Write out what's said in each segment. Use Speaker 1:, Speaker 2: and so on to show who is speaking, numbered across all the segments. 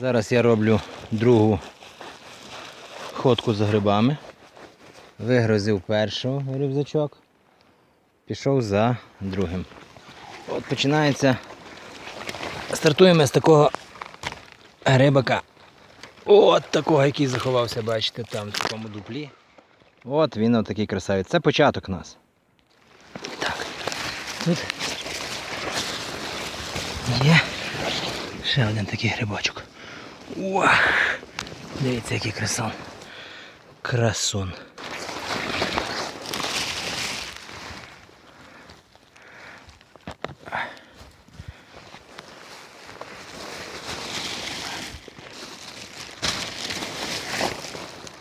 Speaker 1: Зараз я роблю другу ходку за грибами. Вигрузив перший рюкзачок, пішов за другим. От починається. Стартуємо з такого грибака. От такого, який заховався, бачите, там в такому дуплі. От він отакий красавець. Це початок нас. Так. Тут є ще один такий грибочок. Уах! Дивіться, який. Красун.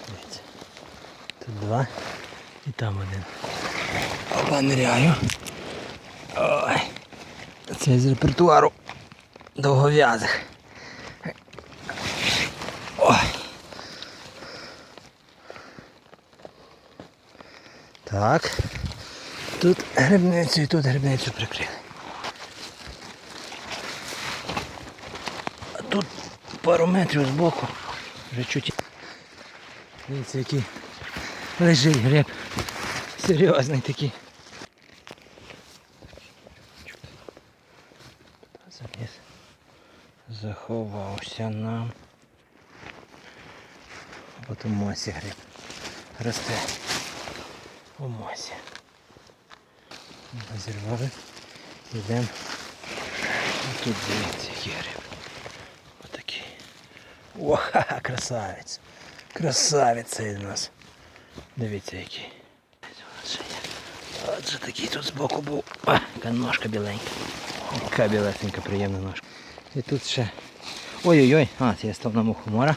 Speaker 1: Дивіться. Тут два і там один. Опа, ниряю. Ой. Це з репертуару довгов'язих. Так. Тут грибницю і тут грибницю прикрили. А тут пару метрів збоку вже чуть. Дивіться, який лежить гриб. Серйозний такий. Заліз. Заховався нам. От у мосі гриб. Росте. У мосі. Розірвали. Йдемо. Тут дивіться, який гриб. Отакий. О, ха-ха, красавець. Красавець цей у нас. Дивіться який. От же є. От же такий тут збоку був. А, яка ножка біленька. Яка білесенька, приємна ножка. І тут ще. Ой-ой-ой, а, це я став на мухомора.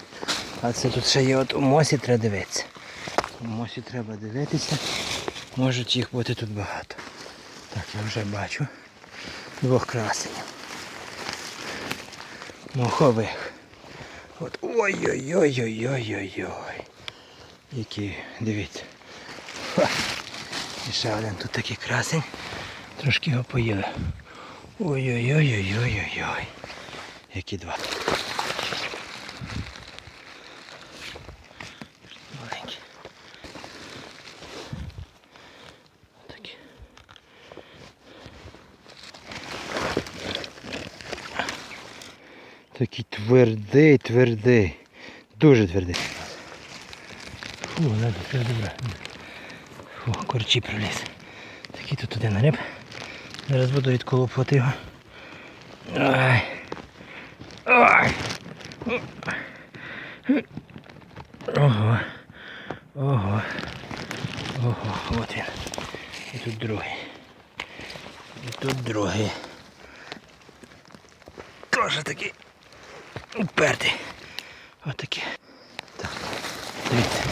Speaker 1: А це тут ще є от у мосі треба дивитися. Мосі треба дивитися. Можуть їх бути тут багато. Так, я вже бачу. Двох красенів. Мохових. От ой-ой-ой-ой-ой-ой-ой. Які, дивіться. І ще один тут такий красень. Трошки його поїли. Ой-ой-ой-ой-ой-ой-ой. Які два. Такий твердий, твердий. Дуже твердий. Фу, надо це добре. Фу, корчі проліз. Такий тут один гриб. Зараз буду відколупувати його. Ай. Ай. Ого. Ого. Ого, от він. І тут другий. І тут другий. Тоже такий упертий. Отакий. Так. Дивіться.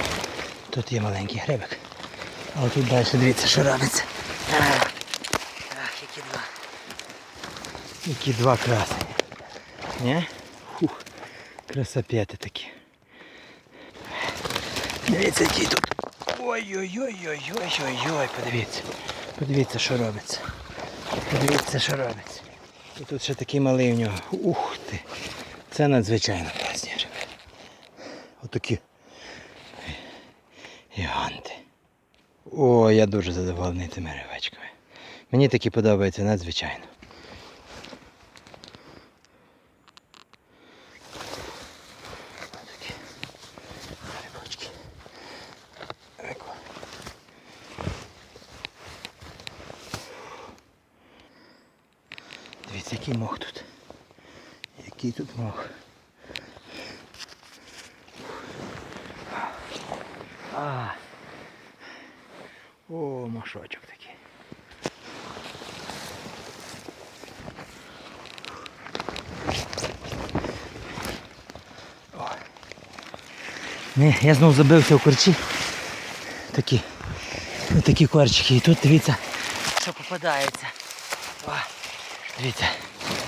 Speaker 1: Тут є маленький грибик. А отут далі дивіться, що робиться. Ах, які два. Які два красені. Не? Фух. Красопети такі. Дивіться, які тут. Ой-ой-ой-ой-ой-ой-ой, подивіться. Подивіться, що робиться. Подивіться, що робиться. І тут ще такий малий в нього. Ух ти. Це надзвичайно класні гриби. Отакі. Гіганти. О, я дуже задоволений тими рибачками. Мені такі подобаються надзвичайно. Дивіться, який мох тут. Який тут мох. А. О, мошочок такий. О. Не, я знов забився в корчі. Такі. Ось такі корчики. І тут дивіться, що попадається. О, дивіться.